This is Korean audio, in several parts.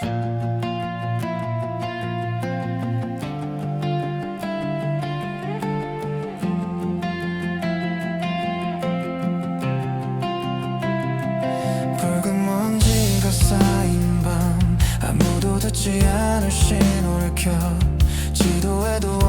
붉은 먼지가 쌓인 밤 아무도 듣지 않을 신호를 지도에도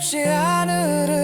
없이 하늘을